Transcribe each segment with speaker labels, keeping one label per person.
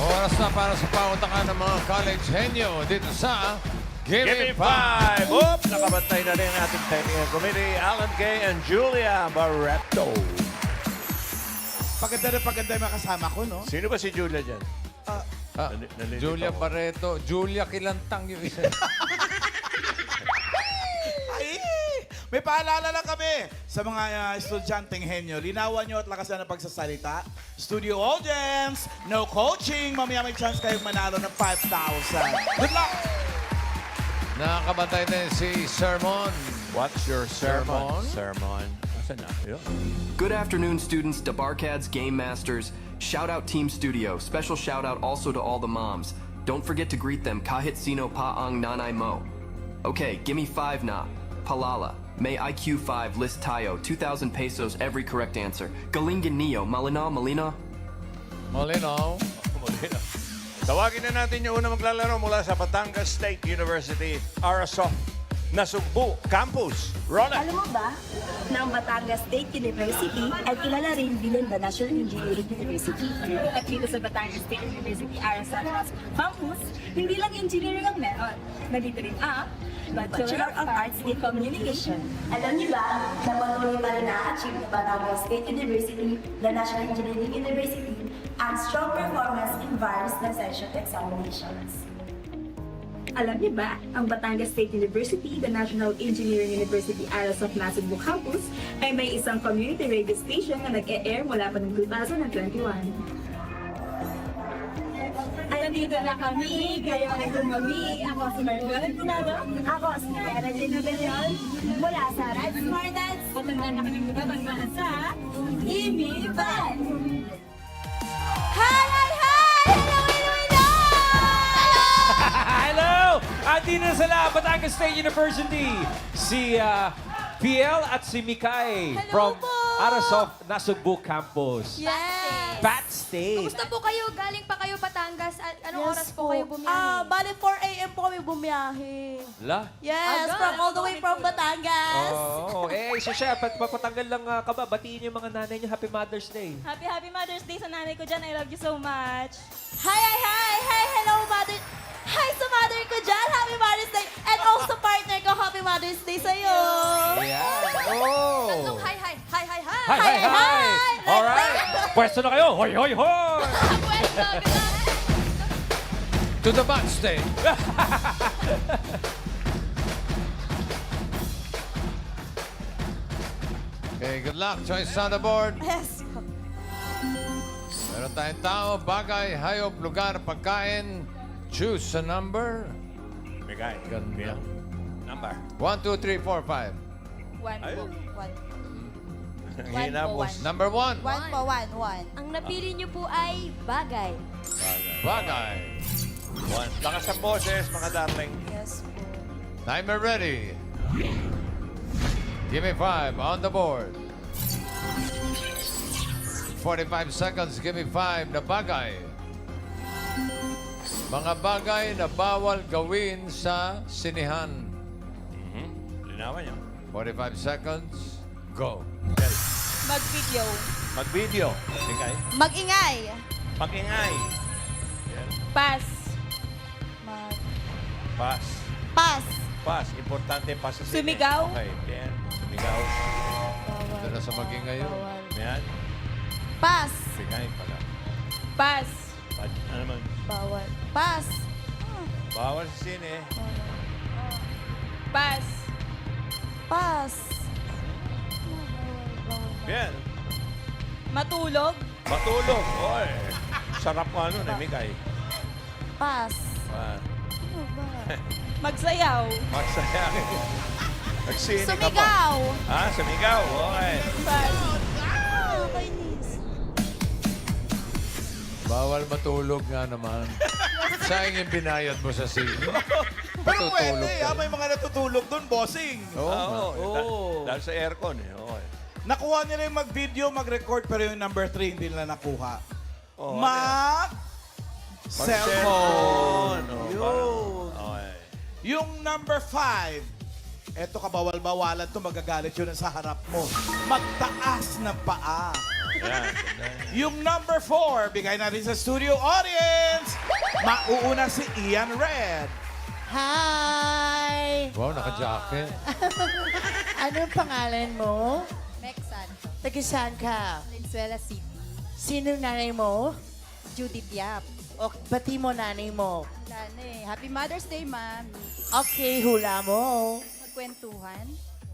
Speaker 1: Oras na para sa pautakan ng mga college henyo dito sa Give,
Speaker 2: Give me
Speaker 1: Five.
Speaker 2: Oop! Nakabantay na rin ang ating technical committee, Alan Kay and Julia Barreto.
Speaker 3: Paganda na paganda yung mga kasama ko, no?
Speaker 2: Sino ba si Julia dyan?
Speaker 3: Ah,
Speaker 1: Ah,
Speaker 2: Nali- nalilito
Speaker 1: Julia
Speaker 2: ako.
Speaker 1: Barreto. Julia Kilantang yung isa.
Speaker 3: May paalala lang kami sa mga uh, estudyanteng henyo. Linawan nyo at lakasan ng pagsasalita. Studio audience, no coaching. Mamaya may chance kayong manalo ng 5,000. Good luck!
Speaker 1: Nakakabantay din si Sermon.
Speaker 2: What's your sermon?
Speaker 1: Sermon?
Speaker 2: Sermon. Asan na? Yun.
Speaker 4: Good afternoon, students, DeBarCads, Game Masters. Shout out Team Studio. Special shout out also to all the moms. Don't forget to greet them kahit sino paang nanay mo. Okay, give me five na. Palala. May IQ 5 list tayo. 2,000 pesos every correct answer. Galingin Neo. Malina, Malina.
Speaker 1: Molino.
Speaker 2: Molina. Tawagin na natin yung una maglalaro mula sa Batangas State University, Arasof, Nasugbu Campus. Ronald.
Speaker 5: Alam mo ba na ang Batangas State University ay kilala rin bilang the National Engineering University. At dito sa Batangas State University Arasat Campus, hindi lang engineering ang meron. Nandito rin ang Bachelor of Arts in Communication. Alam niyo ba na patuloy pa rin na-achieve ng Batangas State University, the National Engineering University, ang strong performance in various licentiate examinations. Alam niyo ba, ang Batangas State University, the National Engineering University Aras of Nasugbu Campus, ay may isang community radio station na nag-e-air mula pa noong 2021. Nandito na kami, kayo ay tumami. Ako si Margaret Pinado. Ako si Karen Dinabellion. Mula sa Red Smartets. At nandang na kami magkabanggaan sa Five! Hi, hi, hi! Hello, hello, hello!
Speaker 6: Hello! Andi na sila, Batangas State University. Si ah, PL at si Mikay from
Speaker 7: po!
Speaker 6: Arasof Nasugbu Campus.
Speaker 7: Yes!
Speaker 6: Bat State.
Speaker 7: Kumusta po kayo? Galing pa kayo Batangas? At anong oras po, kayo bumiyahe?
Speaker 8: Ah, bali 4 a.m. po kami bumiyahe.
Speaker 6: La?
Speaker 8: Yes,
Speaker 7: Aga.
Speaker 8: from all the way from Batangas.
Speaker 6: Oo. Eh, so siya, pat papatanggal lang uh, ka ba? Batiin yung mga nanay niyo. Happy Mother's Day.
Speaker 8: Happy, happy Mother's Day sa nanay ko dyan. I love you so much. Hi, hi, hi! Hi, hello, mother! Hi sa mother ko dyan! Happy Mother's Day! And also partner ko, Happy Mother's Day sa'yo!
Speaker 6: Ayan. Oh.
Speaker 7: Tatlong hi, hi, hi, hi, hi!
Speaker 6: Hi, hi, hi!
Speaker 8: hi!
Speaker 6: Alright. Pwesto na kayo. Hoy, hoy, hoy!
Speaker 7: Ganun.
Speaker 1: To the bat state. okay, good luck. Choice on the board.
Speaker 8: Yes.
Speaker 1: Meron tayong tao, bagay, hayop, lugar, pagkain. Choose a number.
Speaker 2: Bigay.
Speaker 1: Ganda.
Speaker 2: Number.
Speaker 1: 1, 2, 3, 4, 5.
Speaker 8: One
Speaker 2: Ayun.
Speaker 8: One.
Speaker 2: Ang
Speaker 8: One
Speaker 2: hina
Speaker 8: po,
Speaker 2: po.
Speaker 8: one.
Speaker 1: Number 1,
Speaker 8: One po, one, one.
Speaker 7: Ang napili niyo po ay bagay.
Speaker 1: bagay.
Speaker 2: One. Lakas ang boses, mga darling.
Speaker 8: Yes po.
Speaker 1: Timer ready. Give me 5 on the board. 45 seconds, give me 5 na bagay. Mga bagay na bawal gawin sa sinihan.
Speaker 2: Mhm. Linawan niyo.
Speaker 1: 45 seconds, go.
Speaker 2: Okay.
Speaker 8: Mag-video.
Speaker 2: Mag-video. Bigay.
Speaker 8: Mag-ingay.
Speaker 2: Mag-ingay.
Speaker 8: Pass. Mag...
Speaker 2: Pass.
Speaker 8: Pass.
Speaker 2: Pass. Importante pass.
Speaker 8: Sumigaw.
Speaker 2: Okay. Yan. Sumigaw.
Speaker 1: Ito na sa maging ngayon.
Speaker 2: Yan.
Speaker 8: Pass.
Speaker 2: Bigay pala.
Speaker 8: Pass.
Speaker 2: Pad, ano naman?
Speaker 8: Bawal. Pass.
Speaker 2: Bawal sa sine.
Speaker 8: Pass. Pass.
Speaker 2: Yan.
Speaker 8: Matulog.
Speaker 2: Matulog. Oy. Sarap mo ano, namigay.
Speaker 8: Pass.
Speaker 2: Ah.
Speaker 8: Magsayaw.
Speaker 2: Magsaya. Nagsini ka pa.
Speaker 8: Sumigaw.
Speaker 2: Ah, sumigaw. Okay.
Speaker 8: Pass. Ah, kainis.
Speaker 1: Bawal matulog nga naman. Sayang yung binayad mo sa sili.
Speaker 3: Pero
Speaker 1: Matutulog
Speaker 3: pwede, ah, may mga natutulog doon, bossing.
Speaker 1: Oo.
Speaker 2: Oo.
Speaker 1: nga.
Speaker 2: Oh, Dahil sa aircon eh. Okay.
Speaker 3: Nakuha nila yung mag-video, mag-record, pero yung number 3 hindi nila nakuha.
Speaker 2: Oh,
Speaker 3: Mag... Cellphone.
Speaker 2: Oh,
Speaker 3: Yun.
Speaker 2: parang- Okay.
Speaker 3: Yung number 5, eto kabawal-bawalan to, magagalit yun sa harap mo. Magtaas ng paa.
Speaker 2: Yan.
Speaker 3: Yung number 4, bigay natin sa studio audience. Mauuna si Ian Red.
Speaker 9: Hi!
Speaker 1: Wow, naka-jacket.
Speaker 9: Anong pangalan mo? Taga saan ka?
Speaker 7: Venezuela City.
Speaker 9: Sino nanay mo?
Speaker 7: Judith Yap.
Speaker 9: O, bati mo nanay mo.
Speaker 7: Wala na eh. Happy Mother's Day, Mami.
Speaker 9: Okay, hula mo.
Speaker 7: Magkwentuhan.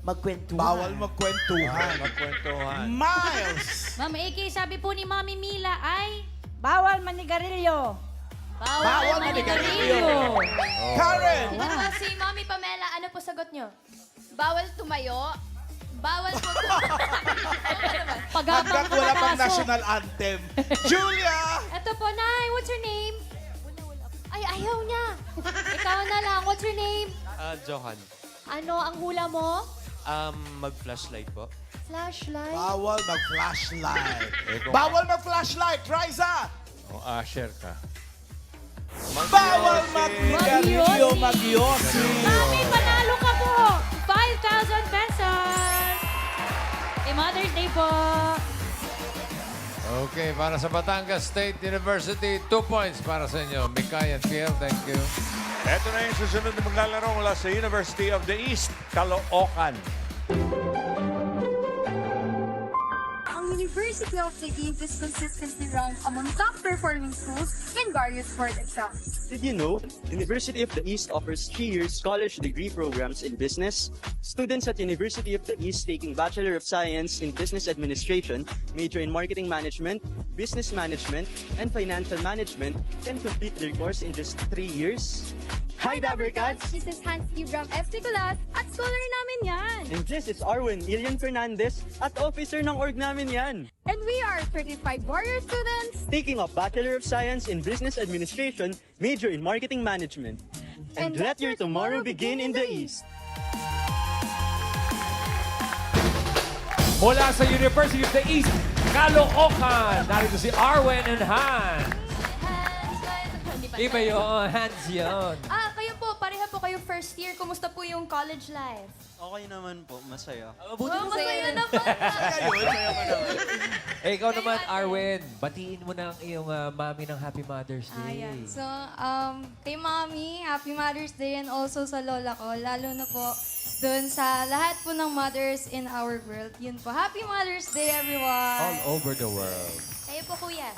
Speaker 9: Magkwentuhan.
Speaker 3: Bawal magkwentuhan.
Speaker 2: Magkwentuhan.
Speaker 3: Miles!
Speaker 7: Ma'am AK, sabi po ni Mami Mila ay...
Speaker 8: Bawal manigarilyo.
Speaker 3: Bawal manigarilyo. Karen!
Speaker 7: Ito po si Mami Pamela, ano po sagot nyo? Bawal tumayo. Bawal po
Speaker 3: Hanggat wala pang national anthem. Julia!
Speaker 7: Ito po, Nay, what's your name? Ay, ayaw niya. Ikaw na lang, what's your name?
Speaker 10: Ah, Johan.
Speaker 7: Ano ang hula mo?
Speaker 10: Um, mag-flashlight po.
Speaker 7: Flashlight.
Speaker 3: Bawal mag-flashlight. Bawal mag-flashlight. Riza!
Speaker 2: Kung Asher ka.
Speaker 3: Bawal mag-nigarilyo, magyosi.
Speaker 8: Mami, panalo ka po. 5,000 pesos. Mother's Day po.
Speaker 1: Okay, para sa Batangas State University, two points para sa inyo. Mikay and Kiel, thank you.
Speaker 2: Ito na yung susunod na maglalaro mula sa University of the East, Caloocan.
Speaker 5: University of the East is consistently ranked among top-performing schools in various board exams.
Speaker 10: Did you know University of the East offers three-year college degree programs in business? Students at University of the East taking Bachelor of Science in Business Administration, major in Marketing Management, Business Management, and Financial Management can complete their course in just three years. Hi, Dabarcats!
Speaker 5: This is Hans Ibram F. Nicolas at scholar namin yan.
Speaker 10: And this is Arwen Ilian Fernandez at officer ng org namin yan.
Speaker 5: And we are certified warrior students.
Speaker 10: Taking a Bachelor of Science in Business Administration, major in Marketing Management. And, let your tomorrow begin in the East.
Speaker 6: Mula sa University of the East, Caloocan. Narito si Arwen and Han.
Speaker 7: Pa.
Speaker 6: Iba yun, hands yun.
Speaker 7: Ah, kayo po, pareha po kayo first year. Kumusta po yung college life?
Speaker 10: Okay naman po, masaya.
Speaker 7: Mabuti oh, masaya naman.
Speaker 6: Eh, ikaw naman, Arwen, batiin mo na ang iyong ah, mami ng Happy Mother's Day.
Speaker 7: Ayan. So, um, kay Mami, Happy Mother's Day and also sa lola ko, lalo na po dun sa lahat po ng mothers in our world. Yun po. Happy Mother's Day, everyone!
Speaker 6: All over the world.
Speaker 7: Kayo po, kuya.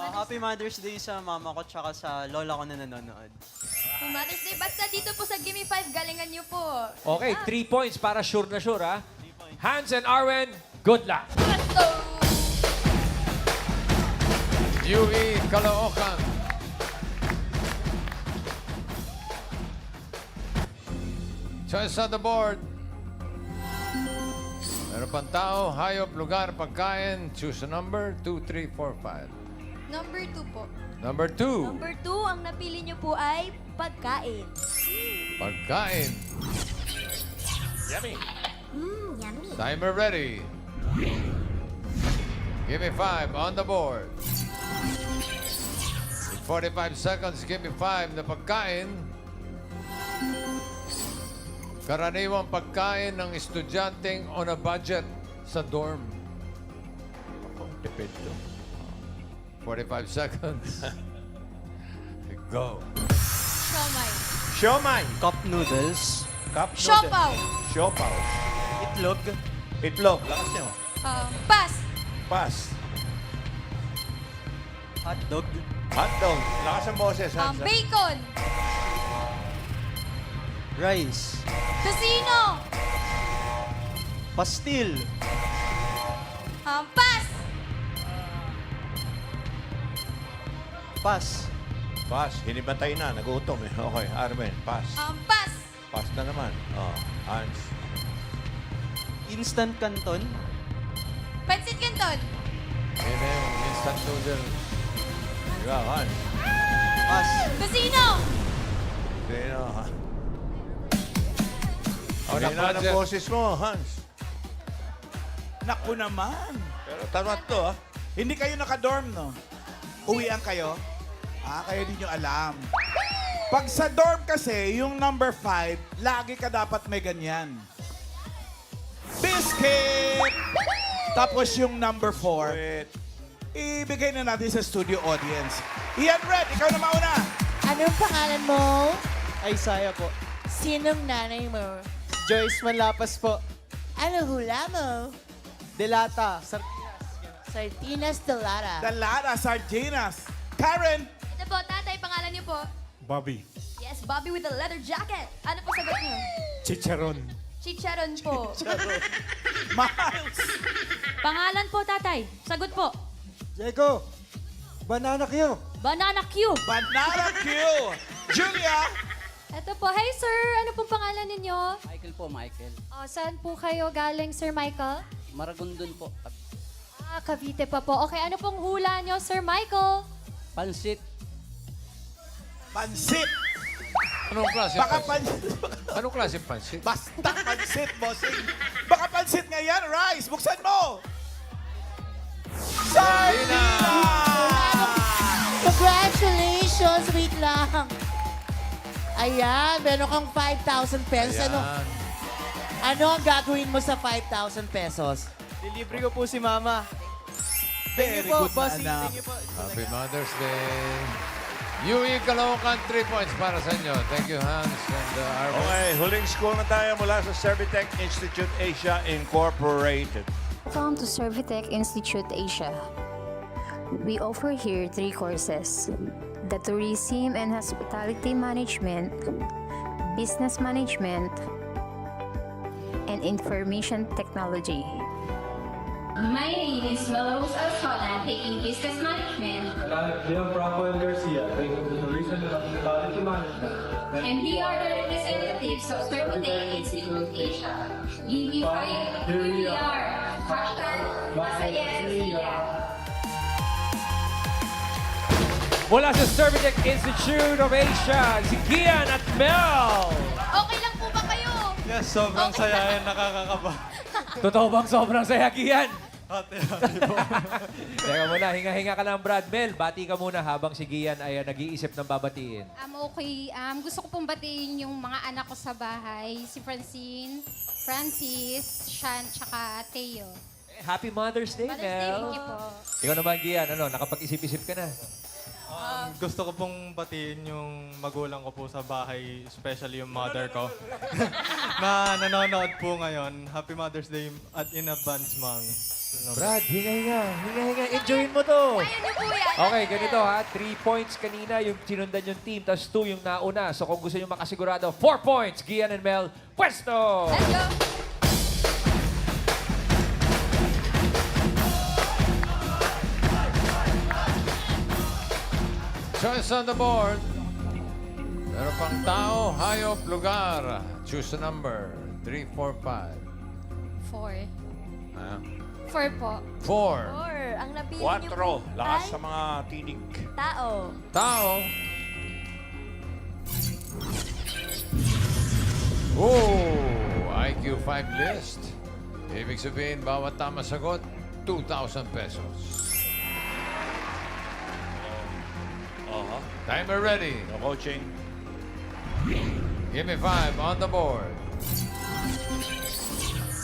Speaker 10: Ah, happy Mother's Day sa mama ko tsaka sa lola ko na nanonood.
Speaker 7: Happy Mother's Day. Basta dito po sa Gimme 5, galingan niyo po.
Speaker 6: Okay, three points para sure na sure, ha? Hans and Arwen, good luck.
Speaker 7: Let's go!
Speaker 1: UE Caloocan. Choice on the board. Meron pang tao, hayop, lugar, pagkain. Choose a number. 2, 3, 4, 5.
Speaker 7: Number 2 po.
Speaker 1: Number 2,
Speaker 8: Number two, ang napili niyo po ay pagkain.
Speaker 1: pagkain.
Speaker 2: Yummy.
Speaker 1: Timer ready. Give me 5 on the board. In 45 seconds, give me 5 na pagkain. Karaniwang pagkain ng estudyanteng on a budget sa dorm. Ako, depende. 45 seconds. Go.
Speaker 7: Siomay.
Speaker 2: Siomay.
Speaker 10: Cup noodles,
Speaker 2: Cup noodle.
Speaker 7: Siopaw.
Speaker 2: Siopaw.
Speaker 10: itlog,
Speaker 2: Itlog. Lakas niyo.
Speaker 7: Um, pass.
Speaker 2: Pass.
Speaker 10: hotdog,
Speaker 2: Hotdog. Lakas ang boses.
Speaker 7: Um, bacon.
Speaker 10: rice,
Speaker 7: Casino.
Speaker 10: pastil,
Speaker 7: Um, pass.
Speaker 10: Pas,
Speaker 2: Pass. Hinimatay na. Nagutom eh. Okay. Armen. Pass.
Speaker 7: Um, pass.
Speaker 2: Pass na naman. Oh. Hans.
Speaker 10: instant canton,
Speaker 7: Pansit Canton.
Speaker 1: Yun na yung instant noodle.
Speaker 2: Ikaw, Hans.
Speaker 10: pas,
Speaker 7: Casino.
Speaker 2: Sino, ha?
Speaker 1: On a
Speaker 2: Hina ng
Speaker 1: budget.
Speaker 2: boses mo, Hans.
Speaker 3: Naku naman.
Speaker 2: Pero tama to, ah.
Speaker 3: Hindi kayo nakadorm, no? Uwian kayo? Ah, kayo din nyo alam. Pag sa dorm kasi, yung number 5, lagi ka dapat may ganyan. Biscuit! Tapos yung number 4,
Speaker 2: Wait.
Speaker 3: ibigay na natin sa studio audience. Ian Red, ikaw na mauna.
Speaker 9: Anong pangalan mo?
Speaker 11: Ay, saya po.
Speaker 9: Sinong nanay mo?
Speaker 11: Joyce Manlapas po.
Speaker 9: Ano hula mo?
Speaker 11: Delata.
Speaker 9: Sardinas Delara.
Speaker 3: Dalara Sardinas. Karen,
Speaker 12: Ito po, tatay, pangalan niyo po?
Speaker 6: Bobby.
Speaker 12: Yes, Bobby with a leather jacket. Ano po sagot niyo?
Speaker 6: Chicharon.
Speaker 12: Chicharon po.
Speaker 3: Miles,
Speaker 13: Pangalan po, tatay. Sagot po.
Speaker 11: Diego. Banana Q.
Speaker 13: Banana Q.
Speaker 3: Banana Q. Julia,
Speaker 12: Ito po, hey sir, ano pong pangalan ninyo?
Speaker 11: Michael po, Michael.
Speaker 12: Oh, saan po kayo galing, Sir Michael?
Speaker 11: Maragondon po.
Speaker 12: Ah, Cavite pa po. Okay, ano pong hula nyo, Sir Michael?
Speaker 11: Pansit.
Speaker 3: pansit.
Speaker 1: Anong klase
Speaker 3: Baka
Speaker 1: pansit?
Speaker 3: pansit.
Speaker 1: Anong klase pansit?
Speaker 3: Basta pansit, bossing. Baka pansit nga yan, Rice. Buksan mo. Sardinas!
Speaker 9: Congratulations! Wait lang. Ayan, meron kang 5,000 pesos. Ano,
Speaker 1: Ayan.
Speaker 9: ano ang gagawin mo sa 5,000 pesos?
Speaker 11: Delivery ko po si Mama.
Speaker 3: Very good na anak.
Speaker 1: Happy Mother's Day. UE Caloocan, 3 points para sa inyo. Thank you, Hans and uh, Arvin.
Speaker 2: Okay, huling school na tayo mula sa Servitec Institute Asia Incorporated.
Speaker 14: Welcome to Servitec Institute Asia. We offer here three courses the Tourism and Hospitality Management, Business Management, and Information Technology.
Speaker 12: My name is Melrose Alcona, taking Business Management.
Speaker 11: Leon Rafael Garcia. Taking Tourism and Hospitality Management.
Speaker 12: And we are the representatives of Servitec Institute Asia. Give you five, here we are. Hashtag Masaya Siya.
Speaker 6: Mula sa Servitec Institute of Asia, si Kian at Mel.
Speaker 12: Okay lang po ba kayo?
Speaker 11: Yes, sobrang
Speaker 12: Okay.
Speaker 11: saya yan. Nakakakaba.
Speaker 6: Totoo bang sobrang saya, Kian?
Speaker 11: Ate,
Speaker 6: Teka muna, hinga-hinga ka lang, Brad. Mel, bati ka muna habang si Gian ay uh, nag-iisip ng babatiin.
Speaker 12: Um, okay. Um, gusto ko pong batiin yung mga anak ko sa bahay. Si Francine, Francis, Shan, tsaka Teo.
Speaker 6: Happy Mother's Day,
Speaker 12: Mother's Day,
Speaker 6: Mel.
Speaker 12: thank you po.
Speaker 6: Ikaw naman, Gian, ano, nakapag-isip-isip ka na.
Speaker 11: gusto ko pong batiin yung magulang ko po sa bahay, especially yung mother ko. na nanonood po ngayon. Happy Mother's Day at in advance, Mami.
Speaker 6: Brad, hinga-hinga. Hinga-hinga. Enjoyin mo to.
Speaker 12: Kaya niyo po yan.
Speaker 6: Okay, ganito ha. Three points kanina yung sinundan yung team, tapos two yung nauna. So kung gusto nyo makasigurado, four points, Gian and Mel, pwesto!
Speaker 12: Let's go.
Speaker 1: Choice on the board. Meron pang tao, hayop, lugar. Choose a number. 3, 4, 5.
Speaker 12: Four.
Speaker 1: Ah.
Speaker 12: Four po.
Speaker 1: 4.
Speaker 13: Four. Ang napili niyo
Speaker 2: Quatro.
Speaker 13: po
Speaker 2: Lakas
Speaker 13: ay
Speaker 2: sa mga tinig.
Speaker 13: tao.
Speaker 1: Tao. Oh, IQ 5 list. Ibig sabihin, bawat tama sagot, 2,000 pesos.
Speaker 2: Aha.
Speaker 1: Timer ready.
Speaker 2: No coaching.
Speaker 1: Give me five on the board.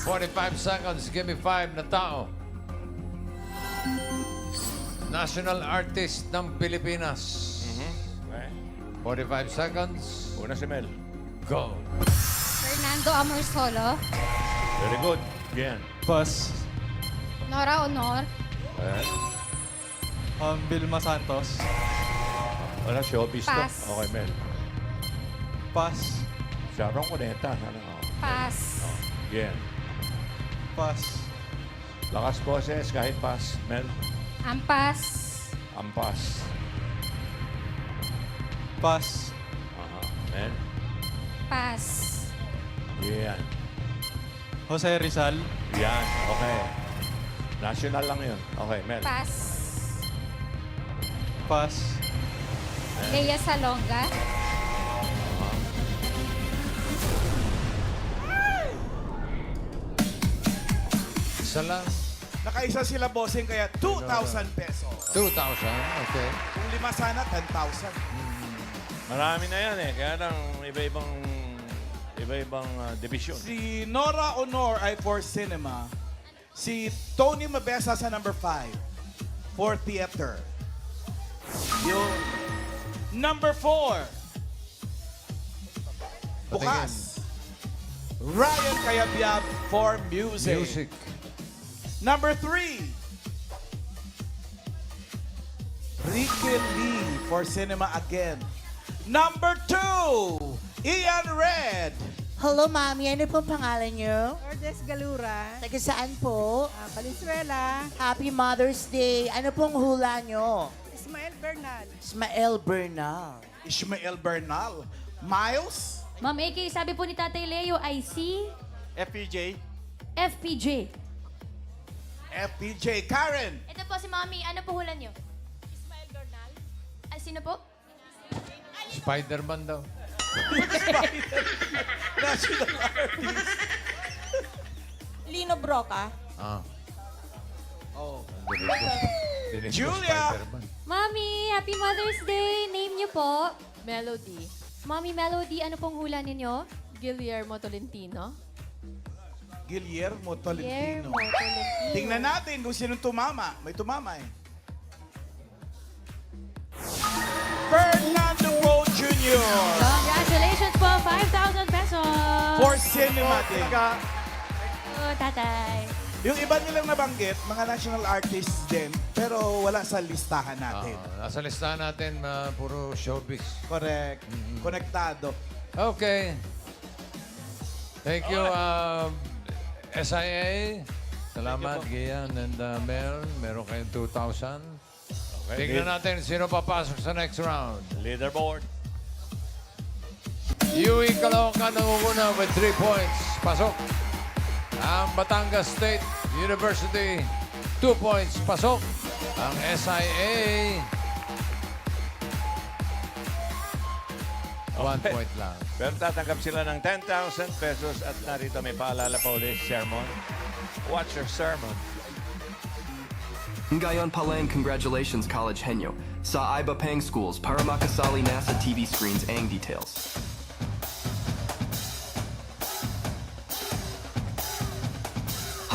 Speaker 1: 45 seconds, give me five na tao. National artist ng Pilipinas.
Speaker 2: Okay.
Speaker 1: 45 seconds,
Speaker 2: Una si Mel.
Speaker 1: go.
Speaker 12: Fernando Amorsolo.
Speaker 2: Very good. Yan.
Speaker 11: Bus.
Speaker 12: Nora Honor.
Speaker 2: Ayan.
Speaker 11: Um, Vilma Santos.
Speaker 2: Wala, showbiz to.
Speaker 12: Pass.
Speaker 2: Okay, Mel.
Speaker 11: Pass.
Speaker 2: Sharon Cuneta. Ano?
Speaker 12: Pass.
Speaker 2: Yan.
Speaker 11: Pass.
Speaker 2: Lakas boses kahit pass. Mel.
Speaker 12: Ampas.
Speaker 2: Ampas.
Speaker 11: Pass.
Speaker 2: Aha. Mel.
Speaker 12: Pass.
Speaker 2: Yan.
Speaker 11: Jose Rizal.
Speaker 2: Yan. Okay. National lang yun. Okay, Mel.
Speaker 12: Pass.
Speaker 11: Pass.
Speaker 12: Lea Salonga.
Speaker 1: Isa lang.
Speaker 3: Nakaisa sila bossing kaya 2,000 pesos.
Speaker 1: 2,000, okay.
Speaker 3: Kung lima sana, 10,000.
Speaker 2: Marami na yan eh. Kaya lang iba-ibang iba-ibang ah, division.
Speaker 3: Si Nora Honor ay for cinema. Si Tony Mabesa sa number 5 for theater. Yung number 4 bukas. Ryan Cayabyab for music.
Speaker 1: Music.
Speaker 3: Number 3 Ricky Lee for cinema again. Number 2 Ian Red.
Speaker 9: Hello, Mami. Ano pong pangalan niyo?
Speaker 8: Lourdes Galura,
Speaker 9: Taga saan po?
Speaker 8: uh, Valenzuela,
Speaker 9: Happy Mother's Day. Ano pong hula niyo?
Speaker 8: Ismael Bernal.
Speaker 9: Ismael Bernal.
Speaker 3: Ishmael Bernal. Miles.
Speaker 7: Ma'am AK, sabi po ni Tatay Leo ay si
Speaker 10: FPJ,
Speaker 7: FPJ.
Speaker 3: FPJ. Karen.
Speaker 7: Ito po si Mami. Ano po hula niyo?
Speaker 8: Ismael Bernal.
Speaker 7: Ay, sino po?
Speaker 1: Spider-Man daw.
Speaker 3: National artist.
Speaker 8: Lino Broca.
Speaker 1: Ah.
Speaker 3: Oh.
Speaker 1: Dinig ko
Speaker 3: Julia!
Speaker 1: Spider-Man.
Speaker 7: Mami, Happy Mother's Day! Name niyo po?
Speaker 8: Melody.
Speaker 7: Mami Melody, ano pong hula ninyo?
Speaker 8: Guillermo Tolentino.
Speaker 3: Guillermo Tolentino.
Speaker 7: Guillermo Tolentino.
Speaker 3: Tingnan natin kung sino tumama. May tumama eh. Fernando Poe Jr.
Speaker 7: Congratulations po, 5,000 pesos!
Speaker 3: For cinema din.
Speaker 7: Oh, tatay.
Speaker 3: Yung iba nilang nabanggit, mga national artists din, pero wala sa listahan
Speaker 1: Ah,
Speaker 3: natin.
Speaker 1: nasa listahan natin, ah, puro showbiz.
Speaker 3: Correct. Konektado.
Speaker 1: Okay. Thank you, um, SIA. Salamat, Gian and uh, Mel. Meron kayong 2,000. Tingnan natin sino papasok sa next round.
Speaker 2: Leaderboard.
Speaker 1: Yui Caloocan nangunguna with 3 points. Pasok. Ang Batangas State University, 2 points. Pasok. Ang SIA, 1 point lang.
Speaker 2: Pero tatanggap sila ng 10,000 pesos at narito may paalala pa ulit, sermon. Watch your sermon.
Speaker 4: Ngayon Palang congratulations College Henyo. Sa Iba Pang Schools, Paramakasali NASA TV screens ang details.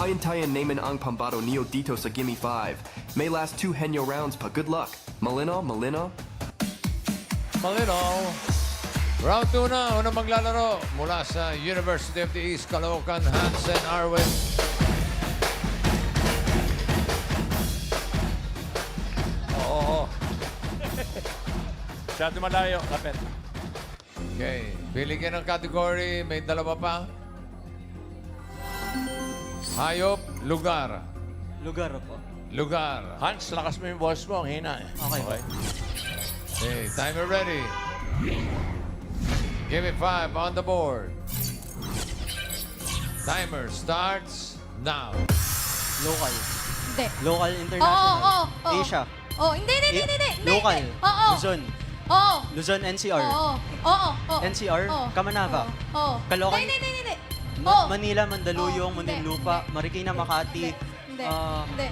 Speaker 4: Hayantayan naman ang pambado neo dito sa Gimme 5. May last two Henyo rounds pa. Good luck. Malino, Malino.
Speaker 1: Malino. Round 2 na. Unang maglalaro mula sa University of the East, Caloocan, Hansen Arwin.
Speaker 2: Oo. Masyado malayo. Kapit.
Speaker 1: Okay. Pili ka ng category. May dalawa pa. Hayop, lugar.
Speaker 10: lugar po.
Speaker 1: Lugar.
Speaker 2: Hans, lakas mo yung boss mo. Ang hina eh.
Speaker 10: Okay.
Speaker 1: Okay, timer ready. Give me five on the board. Timer starts now.
Speaker 10: Local.
Speaker 7: Hindi.
Speaker 10: Local,
Speaker 7: Oo,
Speaker 10: international.
Speaker 7: oo, oo, oo.
Speaker 10: Asia.
Speaker 7: Oh, hindi, hindi, hindi, hindi. hindi,
Speaker 10: Local.
Speaker 7: hindi. Oo.
Speaker 10: Luzon.
Speaker 7: Oo.
Speaker 10: Luzon, NCR.
Speaker 7: Oo. Oo. Oo.
Speaker 10: NCR,
Speaker 7: Oo.
Speaker 10: Kamanava.
Speaker 7: Oo.
Speaker 10: Caloocan.
Speaker 7: Hindi, hindi, hindi, hindi.
Speaker 10: Ma-
Speaker 7: Oo.
Speaker 10: Manila, Mandaluyong,
Speaker 7: Oo, hindi,
Speaker 10: Muntinlupa,
Speaker 7: hindi.
Speaker 10: Marikina, Makati,
Speaker 7: Hindi.
Speaker 10: ah,
Speaker 7: Hindi.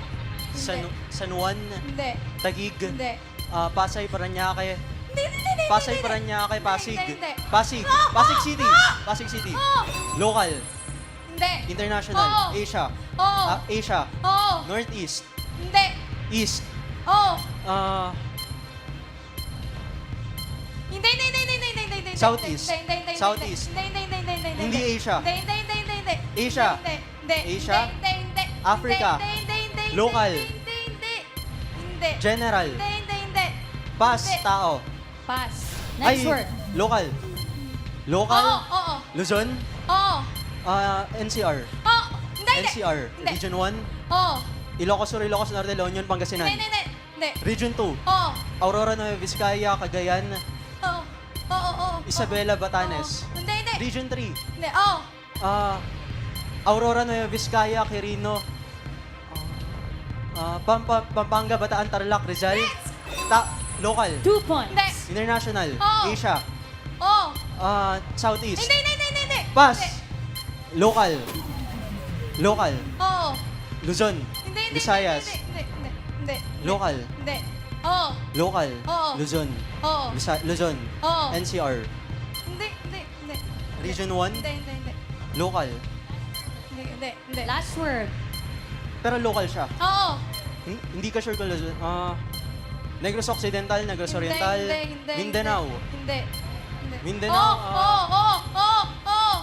Speaker 10: San, San Juan,
Speaker 7: Hindi.
Speaker 10: Taguig,
Speaker 7: Hindi.
Speaker 10: ah, Pasay, Paranaque,
Speaker 7: Hindi, hindi, hindi.
Speaker 10: Pasay,
Speaker 7: hindi.
Speaker 10: Pasig,
Speaker 7: Hindi, hindi.
Speaker 10: Pasig,
Speaker 7: Ah,
Speaker 10: Pasig
Speaker 7: ah,
Speaker 10: City,
Speaker 7: ah!
Speaker 10: Pasig City, local,
Speaker 7: Hindi.
Speaker 10: international,
Speaker 7: Oo.
Speaker 10: Asia,
Speaker 7: Oo.
Speaker 10: ah, Asia,
Speaker 7: Oo.
Speaker 10: Northeast,
Speaker 7: Hindi.
Speaker 10: East,
Speaker 7: Oo.
Speaker 10: ah,
Speaker 7: Hindi, hindi, hindi, hindi, hindi, hindi, hindi.
Speaker 10: Southeast.
Speaker 7: Hindi, hindi, hindi, hindi,
Speaker 10: Southeast.
Speaker 7: Hindi, hindi, hindi, hindi, hindi,
Speaker 10: Hindi Asia.
Speaker 7: Hindi, hindi, hindi, hindi, hindi.
Speaker 10: Asia.
Speaker 7: Hindi, hindi.
Speaker 10: Asia.
Speaker 7: Hindi, hindi, hindi.
Speaker 10: Africa.
Speaker 7: Hindi, hindi, hindi, hindi.
Speaker 10: Local.
Speaker 7: Hindi, hindi, hindi.
Speaker 10: general,
Speaker 7: Hindi, hindi, hindi.
Speaker 10: pass, tao,
Speaker 7: Pass.
Speaker 10: ay, local, local,
Speaker 7: Oo, oo,
Speaker 10: Luzon,
Speaker 7: oo.
Speaker 10: ah, NCR,
Speaker 7: Oo. Hindi, hindi.
Speaker 10: NCR,
Speaker 7: Hindi.
Speaker 10: Region 1,
Speaker 7: Oo.
Speaker 10: Ilocos Sur, Ilocos Norte, La Union, Pangasinan.
Speaker 7: Hindi, hindi, hindi.
Speaker 10: Region 2,
Speaker 7: Oo.
Speaker 10: Aurora, Nueva Vizcaya, Cagayan,
Speaker 7: Oo. Oo, oo.
Speaker 10: Isabela. Batanes.
Speaker 7: Oo. Hindi, hindi.
Speaker 10: Region 3,
Speaker 7: Hindi, oo.
Speaker 10: ah, Aurora, Nueva Vizcaya, Quirino, ah, Pampa, Pampanga, Bataan, Tarlac, Rizal, ta, local,
Speaker 7: Two points. Hindi.
Speaker 10: International,
Speaker 7: Oo.
Speaker 10: Asia,
Speaker 7: Oo.
Speaker 10: ah, Southeast,
Speaker 7: Hindi, hindi, hindi, hindi, hindi.
Speaker 10: pass,
Speaker 7: Hindi.
Speaker 10: local, local,
Speaker 7: Oo.
Speaker 10: Luzon,
Speaker 7: Hindi, hindi,
Speaker 10: Visayas,
Speaker 7: Hindi, hindi, hindi, hindi.
Speaker 10: local,
Speaker 7: Hindi. Oo.
Speaker 10: local,
Speaker 7: Oo.
Speaker 10: Luzon,
Speaker 7: Oo.
Speaker 10: Visa- Luzon,
Speaker 7: Oo.
Speaker 10: NCR,
Speaker 7: Hindi, hindi, hindi.
Speaker 10: Region 1,
Speaker 7: Hindi, hindi, hindi.
Speaker 10: local,
Speaker 7: Hindi, hindi, hindi. Last word.
Speaker 10: pero local siya.
Speaker 7: Oo.
Speaker 10: Hin- Hindi ka sure kung Luzon. Ah, Negros Occidental, Negros Oriental,
Speaker 7: Hindi, hindi, hindi.
Speaker 10: Mindanao.
Speaker 7: Hindi. Hindi.
Speaker 10: Mindanao,
Speaker 7: Oh,
Speaker 10: ah.
Speaker 7: oh, oh, oh, oh.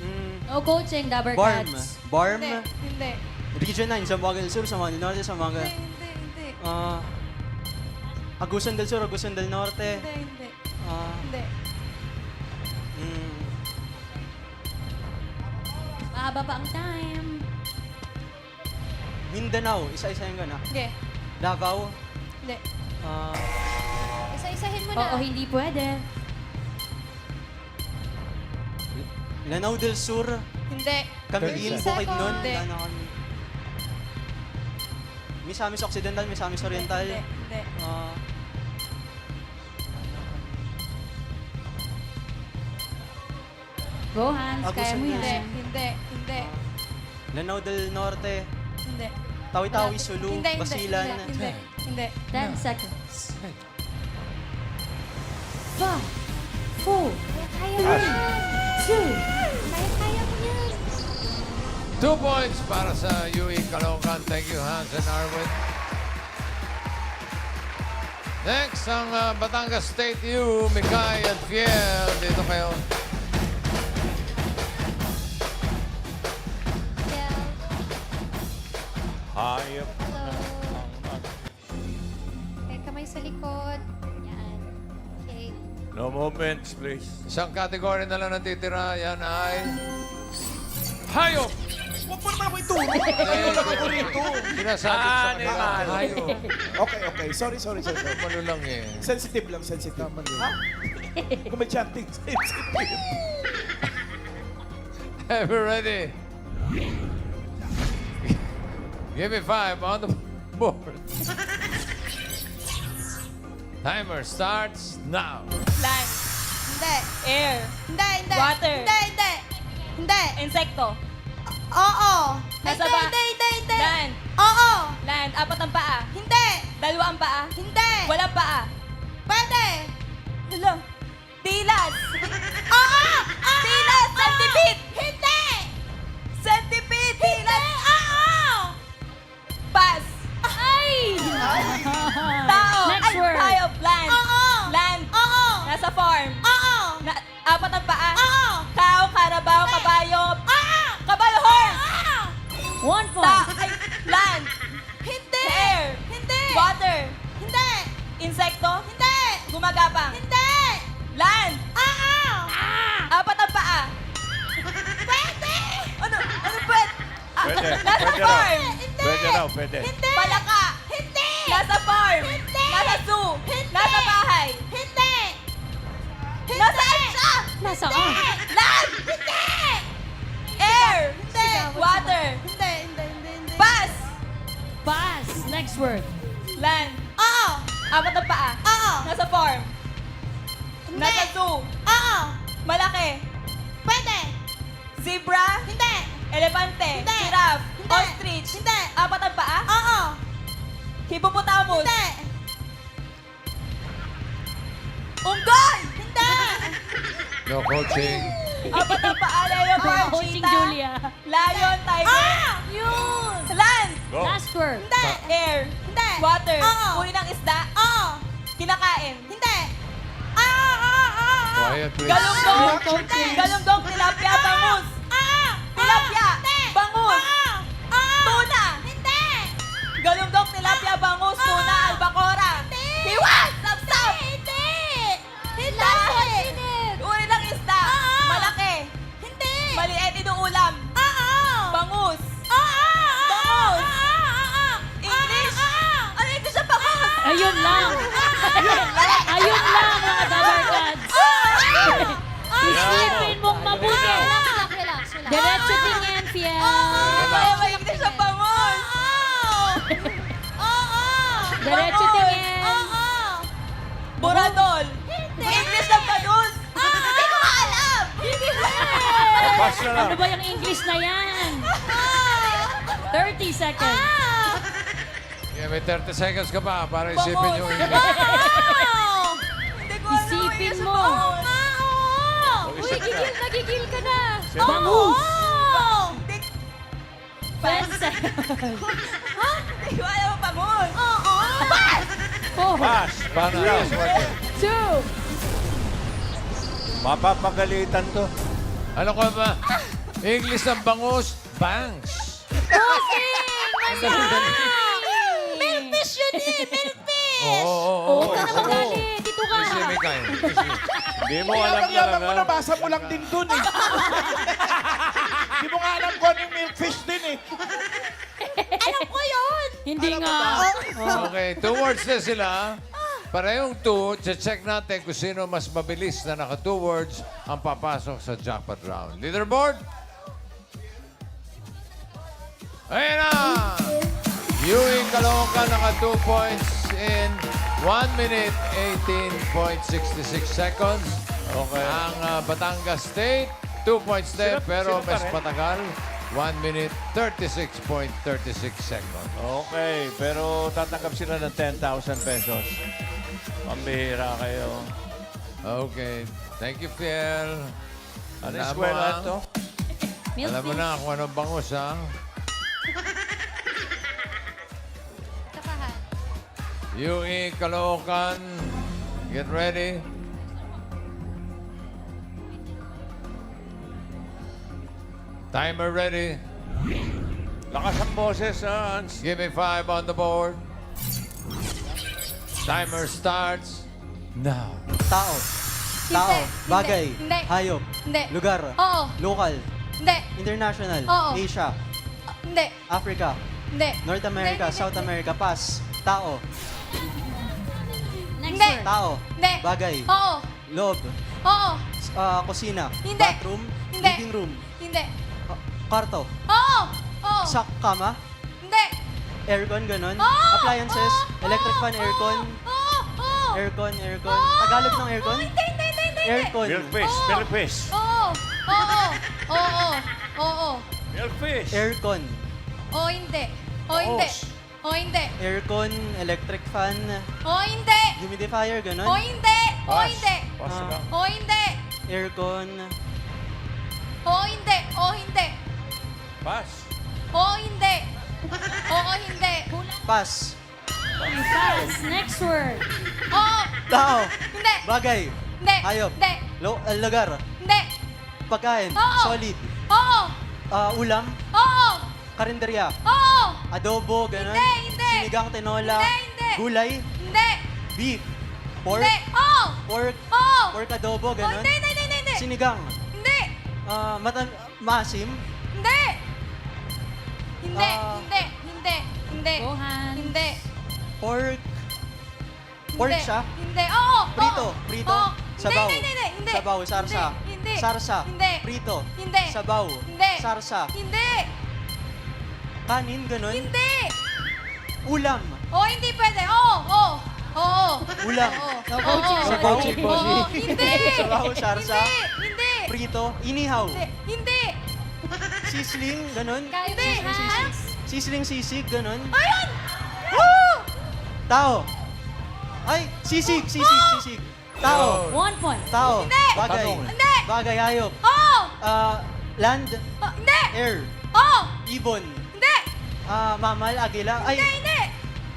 Speaker 10: Mm,
Speaker 8: No coaching, Dabber
Speaker 10: Barm.
Speaker 8: Cats.
Speaker 10: Barm.
Speaker 7: Hindi, hindi.
Speaker 10: Region 9, Zamboanga del Sur, Zamboanga del Norte, Zamboanga...
Speaker 7: Hindi, hindi, hindi.
Speaker 10: Ah, Agusan del Sur, Agusan del Norte.
Speaker 7: Hindi, hindi.
Speaker 10: Ah,
Speaker 7: Hindi.
Speaker 10: mm,
Speaker 8: Mahaba pa ang time.
Speaker 10: Mindanao, isa-isa yung gana.
Speaker 7: Hindi.
Speaker 10: Davao.
Speaker 7: Hindi.
Speaker 10: Ah,
Speaker 7: Isa-isahin mo na.
Speaker 8: Oo, hindi pwede.
Speaker 10: Lanao del Sur.
Speaker 7: Hindi.
Speaker 10: Camiguin,
Speaker 1: 30
Speaker 10: Bukidnon.
Speaker 7: Hindi.
Speaker 10: Wala na kami. Misamis Occidental, Misamis Oriental.
Speaker 7: Hindi, hindi.
Speaker 10: Ah,
Speaker 8: Go, Hans.
Speaker 10: Agusan
Speaker 8: Kaya mo
Speaker 10: del
Speaker 7: Hindi,
Speaker 8: yan.
Speaker 7: hindi, hindi,
Speaker 10: Lanao del Norte.
Speaker 7: hindi.
Speaker 10: Tawi-Tawi, Sulu,
Speaker 7: Hindi, hindi,
Speaker 10: Basilan.
Speaker 7: Hindi, hindi, hindi.
Speaker 8: 10 seconds. Five, four, three, two,
Speaker 7: Kaya-kaya mo yan.
Speaker 1: Two points para sa UE Caloocan. Thank you, Hans and Arwin. Next, ang uh, Batangas State U, Mikay at Fiel. Dito kayo.
Speaker 7: Sa likod. Yan. Okay.
Speaker 2: No movements, please.
Speaker 1: Isang kategory na lang natitira. Yan ay... Hayop!
Speaker 3: Huwag mo naman ako ituro. Ayaw ako rito.
Speaker 1: Sinasabi ko sa kanila.
Speaker 2: Animal.
Speaker 1: Hayop.
Speaker 3: Okay, okay. Sorry, sorry, sorry.
Speaker 1: Ano lang eh.
Speaker 3: Sensitive lang, sensitive. Ha? Kung may chanting, sensitive.
Speaker 1: Are we ready? Give me five on the board. Timer starts now.
Speaker 8: Land.
Speaker 5: Hindi.
Speaker 8: Air.
Speaker 5: Hindi, hindi.
Speaker 8: Water.
Speaker 5: Hindi, hindi. Hindi.
Speaker 8: Insekto.
Speaker 5: Oo.
Speaker 8: Nasa ba-
Speaker 5: hindi, hindi, hindi.
Speaker 8: Land.
Speaker 5: Oo.
Speaker 8: Land. Apat ang paa.
Speaker 5: Hindi.
Speaker 8: Dalawa ang paa.
Speaker 5: Hindi.
Speaker 8: Walang paa.
Speaker 5: Pwede.
Speaker 8: Hello. Tilas.
Speaker 5: Oo.
Speaker 8: Tilas. Centipede.
Speaker 5: Hindi.
Speaker 8: Centipede.
Speaker 5: Hindi. Oo.
Speaker 8: Pass.
Speaker 5: Ay.
Speaker 8: Tao.
Speaker 5: Next
Speaker 8: Ay,
Speaker 5: word.
Speaker 8: Hayop. Land.
Speaker 5: Oo.
Speaker 8: Land.
Speaker 1: No coaching.
Speaker 8: Apat ang paa. Leopard.
Speaker 5: Coaching,
Speaker 8: cheetah.
Speaker 5: Julia.
Speaker 8: Lion. Tiger.
Speaker 5: Ah! Yun.
Speaker 8: Land.
Speaker 2: Go.
Speaker 5: Last word. Hindi.
Speaker 8: Air.
Speaker 5: Hindi.
Speaker 8: Water.
Speaker 5: Oo.
Speaker 8: Uli ng isda.
Speaker 5: Oo.
Speaker 8: Kinakain.
Speaker 5: Hindi. Ah, ah, ah, ah.
Speaker 1: Quiet, please.
Speaker 8: Galunggong.
Speaker 5: Hindi.
Speaker 8: Galunggong. Tilapia. Bangus.
Speaker 5: Ah.
Speaker 8: Tilapia.
Speaker 5: Ayun lang, mga dabarkads. Isipin mong mabuti.
Speaker 7: Relax, relax, relax.
Speaker 5: Diretso tingin, Fiel.
Speaker 8: Ayaw mo English ang bangus.
Speaker 5: Diretso
Speaker 8: Bangus.
Speaker 5: tingin.
Speaker 8: Buradol. English ang bangus. Hindi ko alam.
Speaker 2: Pass na lang.
Speaker 5: Ano ba yung English na yan? 30 seconds.
Speaker 1: May 30 seconds ka pa para isipin yung English.
Speaker 8: Hindi ko alam
Speaker 5: Isipin
Speaker 8: English ang
Speaker 5: mo.
Speaker 8: bangus.
Speaker 2: Uy,
Speaker 7: gigil, nagigil ka na.
Speaker 2: Bangus.
Speaker 8: Hindi-
Speaker 5: 10 seconds.
Speaker 8: ha? Hindi ko alam ang bangon. Oo. Pass!
Speaker 2: Pass.
Speaker 1: Paano?
Speaker 8: Two.
Speaker 2: Mapapagalitan to.
Speaker 1: Ano ko ba? English ng bangus, bangs.
Speaker 8: Milkfish yun eh! Milkfish!
Speaker 1: Oo, oo, oo.
Speaker 8: Ka galit. Dito ka.
Speaker 1: Kasi may kain.
Speaker 2: Hindi mo alam
Speaker 3: Yaman mo,
Speaker 2: talaga.
Speaker 3: nabasa mo lang din dun eh. Hindi mo nga alam kung ano yung milkfish din eh.
Speaker 8: Alam ko yun! Hindi nga.
Speaker 1: Okay, two words na sila. Parehong two, check natin kung sino mas mabilis na naka two words ang papasok sa jackpot round. Leaderboard? Ayan na! Yui Caloocan naka two points in 1 minute 18.66 seconds.
Speaker 2: Okay.
Speaker 1: Ang ah, Batangas State, 2 points din,
Speaker 2: Sino-
Speaker 1: pero
Speaker 2: sino pa
Speaker 1: mas
Speaker 2: rin?
Speaker 1: matagal. 1 minute 36.36 seconds.
Speaker 2: Okay, pero tatanggap sila ng 10,000 pesos. Pambihira kayo.
Speaker 1: Okay. Thank you, Fiel.
Speaker 2: Ano yung eskwela
Speaker 1: ah,
Speaker 2: to?
Speaker 1: Alam mo na kung anong bangus, ha? UE Caloocan. Get ready. Timer ready.
Speaker 2: Lakas ang boses, ah, Hans.
Speaker 1: Give me five on the board. Timer starts now.
Speaker 10: Tao. Tao.
Speaker 7: hindi,
Speaker 10: Bagay.
Speaker 7: hindi.
Speaker 10: Hayop.
Speaker 7: Hindi.
Speaker 10: Lugar.
Speaker 7: Oo.
Speaker 10: Local.
Speaker 7: Hindi.
Speaker 10: International.
Speaker 7: Oo.
Speaker 10: Asia.
Speaker 7: Hindi.
Speaker 10: Africa.
Speaker 7: Hindi.
Speaker 10: North America.
Speaker 7: Hindi,
Speaker 10: South
Speaker 7: hindi,
Speaker 10: America. Pass. Tao.
Speaker 7: Hindi.
Speaker 10: Tao.
Speaker 7: Hindi.
Speaker 10: Bagay.
Speaker 7: Oo.
Speaker 10: Loob.
Speaker 7: Oo.
Speaker 10: Ah, kusina.
Speaker 7: Hindi.
Speaker 10: Bathroom.
Speaker 7: Hindi.
Speaker 10: Living room.
Speaker 7: Hindi.
Speaker 10: Ah, Kwarto.
Speaker 7: Oo. Oo.
Speaker 10: Sa kama.
Speaker 7: Hindi.
Speaker 10: Aircon, ganun.
Speaker 7: Oo.
Speaker 10: Appliances.
Speaker 7: Oo.
Speaker 10: Electric fan, aircon.
Speaker 7: Oo. Oo.
Speaker 10: Aircon, aircon.
Speaker 7: Oo.
Speaker 10: Tagalog ng aircon?
Speaker 7: Oo, Hindi, hindi, hindi, hindi.
Speaker 10: Aircon.
Speaker 2: Milkfish,
Speaker 7: Oo.
Speaker 2: milkfish.
Speaker 7: Oo. Oo. Oo. Oo.
Speaker 2: Milkfish.
Speaker 10: Aircon.
Speaker 7: Oo, hindi. Oo, hindi. Oo, hindi.
Speaker 10: Aircon, electric fan,
Speaker 7: Oo, hindi.
Speaker 10: humidifier, ganun.
Speaker 7: Oo, hindi. Oo,
Speaker 2: Pass.
Speaker 7: hindi.
Speaker 2: Pass
Speaker 10: Ah.
Speaker 2: ka.
Speaker 7: Oo, hindi.
Speaker 10: Aircon,
Speaker 7: Oo, hindi. Oo, hindi.
Speaker 2: Pass.
Speaker 7: Oo, hindi. Oo, hindi.
Speaker 10: pass.
Speaker 8: Next word.
Speaker 7: Oo.
Speaker 10: Tao,
Speaker 7: Hindi.
Speaker 10: bagay,
Speaker 7: Hindi.
Speaker 10: hayop,
Speaker 7: Hindi.
Speaker 10: lo, ah, lugar,
Speaker 7: Hindi.
Speaker 10: pagkain,
Speaker 7: Oo.
Speaker 10: solid,
Speaker 7: Oo.
Speaker 10: ah, ulam,
Speaker 7: Oo.
Speaker 10: Karinderya,
Speaker 7: Oo.
Speaker 10: adobo, ganun.
Speaker 7: Hindi, hindi.
Speaker 10: Sinigang, tinola,
Speaker 7: Hindi, hindi.
Speaker 10: gulay,
Speaker 7: Hindi.
Speaker 10: beef, pork,
Speaker 7: Hindi. Oo.
Speaker 10: pork,
Speaker 7: Oo.
Speaker 10: pork adobo,
Speaker 7: Oo,
Speaker 10: ganun.
Speaker 7: hindi, hindi, hindi, hindi.
Speaker 10: Sinigang,
Speaker 7: Hindi.
Speaker 10: ah, matan, masim,
Speaker 7: Hindi. Hindi.
Speaker 10: Ah.
Speaker 7: Hindi. Hindi. Hindi.
Speaker 8: Gohan.
Speaker 7: Hindi.
Speaker 10: pork, pork
Speaker 7: Hindi.
Speaker 10: siya,
Speaker 7: Hindi. Oo.
Speaker 10: Prito,
Speaker 7: Oo.
Speaker 10: prito,
Speaker 7: Oo.
Speaker 10: sabaw,
Speaker 7: Hindi, hindi, hindi, hindi.
Speaker 10: sabaw, sarsa,
Speaker 7: Hindi. Hindi.
Speaker 10: sarsa,
Speaker 7: Hindi.
Speaker 10: prito,
Speaker 7: Hindi.
Speaker 10: sabaw,
Speaker 7: Hindi.
Speaker 10: sarsa,
Speaker 7: Hindi.
Speaker 10: Kanin, ganun,
Speaker 7: Hindi.
Speaker 10: ulam,
Speaker 7: Oo, hindi pwede. Oo. Oo. Oo.
Speaker 10: Ulam.
Speaker 7: Oo.
Speaker 8: No
Speaker 7: Oo.
Speaker 8: coaching,
Speaker 7: Oo.
Speaker 10: coaching,
Speaker 7: Oo. Hindi.
Speaker 10: Sabaw, sarsa.
Speaker 7: Hindi. Hindi.
Speaker 10: prito, inihaw,
Speaker 7: Hindi. Hindi.
Speaker 10: sisling, ganun,
Speaker 7: Hindi.
Speaker 10: Sisling sisig, ganun,
Speaker 7: Ayun! Woo!
Speaker 10: tao, ay, sisig, sisig, sisig, tao,
Speaker 8: One point.
Speaker 10: tao,
Speaker 7: Hindi.
Speaker 10: bagay,
Speaker 7: Hindi.
Speaker 10: bagay, hayop,
Speaker 7: Oo.
Speaker 10: ah, land,
Speaker 7: Oh, hindi.
Speaker 10: air,
Speaker 7: Oo.
Speaker 10: ibon,
Speaker 7: Hindi.
Speaker 10: Ah, mamal, agila,
Speaker 7: Hindi.
Speaker 10: ay,
Speaker 7: Hindi.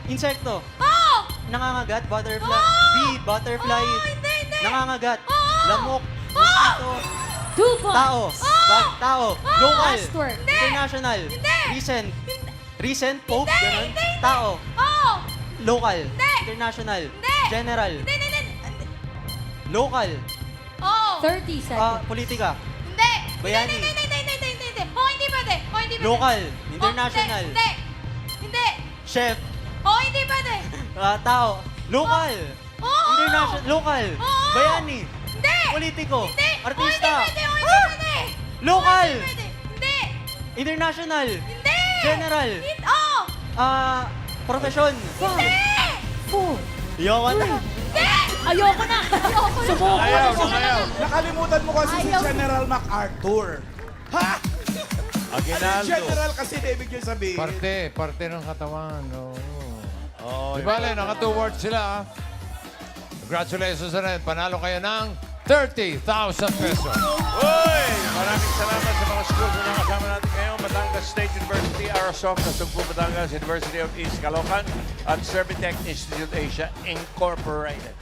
Speaker 10: insekto,
Speaker 7: Oo.
Speaker 10: nangangagat, butterfly,
Speaker 7: Oo.
Speaker 10: bee, butterfly,
Speaker 7: Oo, hindi, hindi.
Speaker 10: nangangagat,
Speaker 7: Oo.
Speaker 10: lamok,
Speaker 7: Oo.
Speaker 10: mosquito,
Speaker 8: Two points.
Speaker 10: tao, bag, tao, local,
Speaker 8: Last word.
Speaker 7: Hindi.
Speaker 10: international,
Speaker 7: Hindi.
Speaker 10: recent, recent, pope,
Speaker 7: Hindi,
Speaker 10: ganun,
Speaker 7: hindi, hindi.
Speaker 10: tao,
Speaker 7: Oo.
Speaker 10: local,
Speaker 7: Hindi.
Speaker 10: international,
Speaker 7: Hindi.
Speaker 10: general,
Speaker 7: Hindi, hindi, hindi.
Speaker 10: local,
Speaker 7: Oo.
Speaker 8: 30
Speaker 10: ah,
Speaker 8: seconds.
Speaker 10: politika,
Speaker 7: Hindi.
Speaker 10: Bayani.
Speaker 7: Hindi, hindi, hindi, hindi, hindi, hindi. Oo, hindi pwede. Oo, hindi pwede.
Speaker 10: local,
Speaker 7: Oo,
Speaker 10: international,
Speaker 7: Oh, Hindi. Hindi.
Speaker 10: chef,
Speaker 7: Oo, hindi pwede.
Speaker 10: ah, tao, local,
Speaker 7: Oo.
Speaker 10: international, local,
Speaker 7: Oo.
Speaker 10: bayani,
Speaker 7: Hindi.
Speaker 10: politiko,
Speaker 7: Hindi.
Speaker 10: artista,
Speaker 7: Oo, hindi pwede. Oo, hindi pwede.
Speaker 10: local,
Speaker 7: Oo, hindi pwede. Hindi.
Speaker 10: international,
Speaker 7: Hindi.
Speaker 10: general,
Speaker 7: Hindi. Oo.
Speaker 10: ah, profesyon,
Speaker 7: Hindi.
Speaker 8: Four.
Speaker 10: yawan na,
Speaker 7: Hindi.
Speaker 8: Ayoko na. Ayoko na. Sumuko
Speaker 2: Ayaw,
Speaker 8: na siya.
Speaker 2: ayaw.
Speaker 3: Nakalimutan mo kasi si
Speaker 8: Ayaw.
Speaker 3: General MacArthur. Ha?
Speaker 2: Aguinaldo.
Speaker 3: General kasi na ibig yung sabihin.
Speaker 1: Parte, parte ng katawan. Oo.
Speaker 2: Oh,
Speaker 1: Di bale, naka two words sila. ah. Congratulations na rin. Panalo kayo ng 30,000 pesos.
Speaker 2: Uy! Maraming salamat sa mga schools na nakasama natin ngayon. Batangas State University, Arasoft, Nasugbu Batangas, University of East Caloocan, at Servitec Institute Asia Incorporated.